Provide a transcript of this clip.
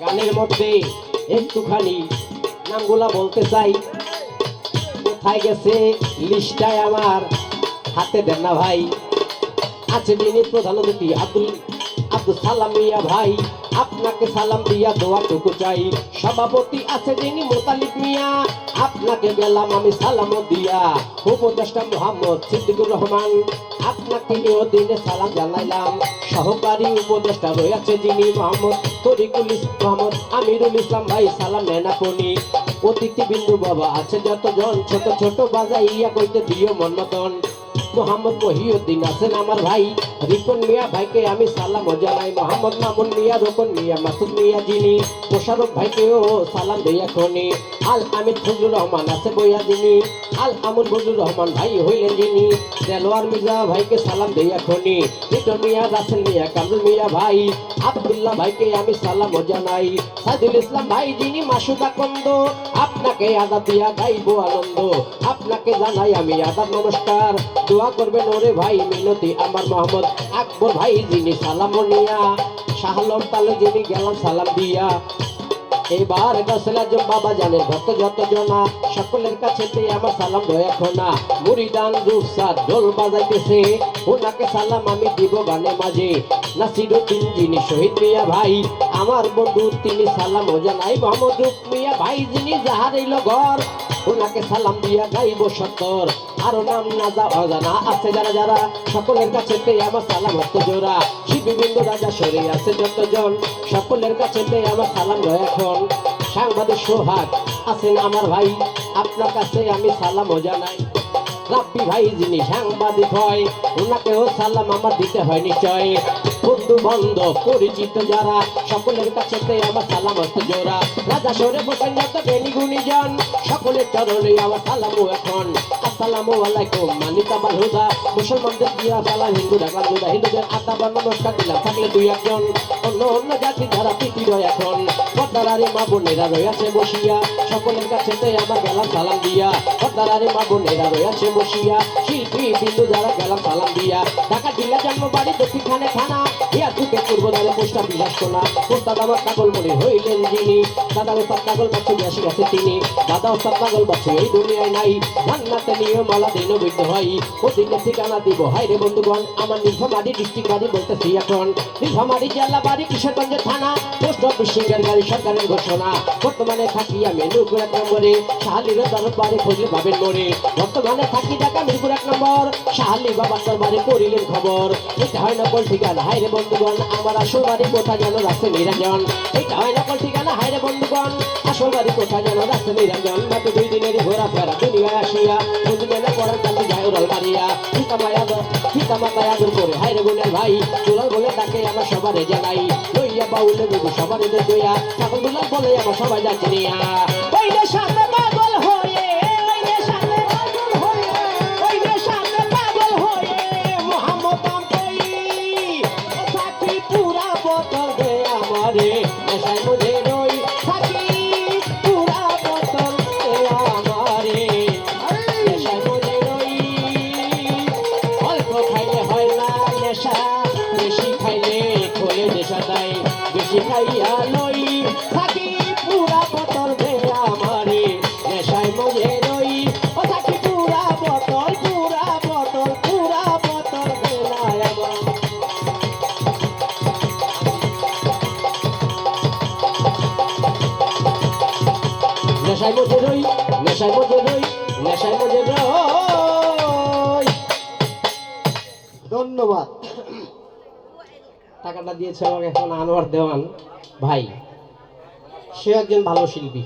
গানের মধ্যে একটুখানি নামগুলা বলতে চাই। কোথায় গেছে লিস্টায় আমার হাতে দেন না ভাই। আছে মিনি প্রধান অতিথি আব্দুল আব্দুল সালাম ভাই। আপনাকে সালাম দিয়া দোয়াটুকু চাই। সভাপতি আছে যিনি মোতালিক মিয়া, আপনাকে গেলাম আমি সালাম দিয়া। উপদেষ্টা মোহাম্মদ সিদ্দিকুর রহমান, আপনাকে এও দিনে সালাম জানাইলাম। সহকারী উপদেষ্টা রয়েছে যিনি মোহাম্মদ তরিকুল মোহাম্মদ আমিরুল ইসলাম ভাই, সালাম নেন আপনি। অতিথি বিন্দু বাবা আছে, যতজন ছোট ছোট বাজাইয়া কইতে দিও মন্নতন মোহাম্মদ মহিউদ্দিন আছেন আমার ভাই। রিপন মিয়া ভাইকে আমি সালাম জানাই। মোহাম্মদ মামুন মিয়া রোকন মিয়া, মাসুদ মিয়া যিনি, মোশারফ ভাইকেও সালাম দেই এখনই। আল আমির ফজলুর রহমান আছে বইয়া যিনি। আল আমুন ফজলুর রহমান ভাই হইলেন যিনি। দেলোয়ার মির্জা ভাইকে সালাম দেই এখনই। লিটন মিয়া, রাসেল মিয়া, কামরুল মিয়া ভাই, আব্দুল্লাহ ভাইকে আমি সালাম জানাই। সাইদুল ইসলাম ভাই যিনি মাসুদা কন্দ, আপনাকে আদা দিয়া গাইবো আনন্দ। আপনাকে জানাই আমি আদাব নমস্কার। দোয়া করবেন, ওরে ভাই, মিনতি আমার মোহাম্মদ আকবর ভাই, যিনি সালাম নিয়া শাহলম তালে যিনি গেলাম সালাম দিয়া। এবার গসলা জম বাবা জানে ভক্ত যত জনা সকলের কাছে আমার সালাম দয়া খোনা। মুরিদান রুফসাদ ঢোল বাজাইতেছে, ওনাকে সালাম আমি দিব গানে মাঝে। নাসিরুদ্দিন যিনি শহীদ মিয়া ভাই, আমার বন্ধু তিনি সালাম ও জানাই। মোহাম্মদ রুফ মিয়া ভাই, যিনি যাহার এল ঘর ওনাকে সালাম দিয়া গাইব সত্তর। আরও নাম না যা অজানা আছে যারা যারা। সকলের কাছে পেয়ে আমার সালাম হত জোড়া। শিবিবিন্দু রাজা সরে আছে যতজন। সকলের কাছে পেয়ে আমার সালাম রয় এখন। সাংবাদিক সোহাগ আছেন আমার ভাই। আপনার কাছে আমি সালাম জানাই। রাব্বি ভাই যিনি সাংবাদিক হয় ওনাকেও সালাম আমার দিতে হয় নিশ্চয়। বন্ধু বন্ধ পরিচিত যারা, সকলের কাছে আমার সালাম হস্ত জোড়া। রাজা সরে বসেন যত জ্ঞানী গুণীজন, সকলের চরণে আমার সালামু এখন। আসসালামু আলাইকুম, মানিকা বালহুদা মুসলমানদের দিয়া সালাম হিন্দু ঢাকা জুদা হিন্দুদের আদাবার নমস্কার দিলাম, থাকলে দুই একজন। অন্য অন্য জাতি যারা প্রীতি রয় এখন। পদ্মারারে মা বোনেরা রয়েছে বসিয়া, সকলের কাছে আমার গেলাম, সালাম দিয়া। পদ্মারারে মা বোনেরা রয়েছে বসিয়া, শিল্পী, বিন্দু যারা গেলাম, সালাম দিয়া। ঢাকা জেলা জন্ম বাড়ি দক্ষিণখানে থানা। থেকে পূর্ব দ্বারে পোস্টা বিলাস কোনা পোস্তাদ আমার কাগল মনে হইলেন যিনি। দাদা ওস্তাদ কাগল বাচ্চু আসি গেছে তিনি। দাদা ওস্তাদ কাগল বাচ্চু এই দুনিয়ায় নাই। রান্নাতে নিয়ে মালা দিন বৈধ হয়। ও দিনে ঠিকানা দিব। হাই রে বন্ধুগণ, আমার নীলফামারি ডিস্ট্রিক্ট বাড়ি বলতেছি এখন। নীলফামারি জেলা বাড়ি কিশোরগঞ্জের থানা। পোস্ট অফিস সিঙ্গার গাড়ি সরকারের ঘোষণা। বর্তমানে থাকি আমি মিরপুর এক নম্বরে। শাহালির দরদ বাড়ি খুঁজলে পাবেন মোড়ে। বর্তমানে থাকি ঢাকা মিরপুর এক নম্বর। শাহালি বাবার দরবারে পড়িলেন খবর। এটা হয় নকল ঠিকানা। হাই রে বন্ধুগণ আমার আসল বাড়ি কোথায় যেন রাখছে নিরঞ্জন? এটা হয় নকল ঠিকানা হাই রে বন্ধুগণ। আসল বাড়ি কোথায় যেন রাখছে নিরঞ্জন? মাত্র দুই দিনের ঘোরা ফেরা দুনিয়ায় আসিয়া বুঝলেন পড়ার কাছে যায় ওরাল মারিয়া। পিতা মায়া পিতা মাতা আদর করে হাই রে বোনের ভাই দুলাল বলে তাকে আমার সবারে জানাই। লইয়া বাউলে বুঝু সবারে সকল দুলাল বলে আমার সবাই যাচ্ছে নিয়া। নেশায় মজে রই নেশায় মজে রই নেশায় মজে রই ধন্যবাদ। টাকাটা দিয়েছে আমাকে এখন আনোয়ার দেওয়ান। ভাই, সে একজন ভালো শিল্পী।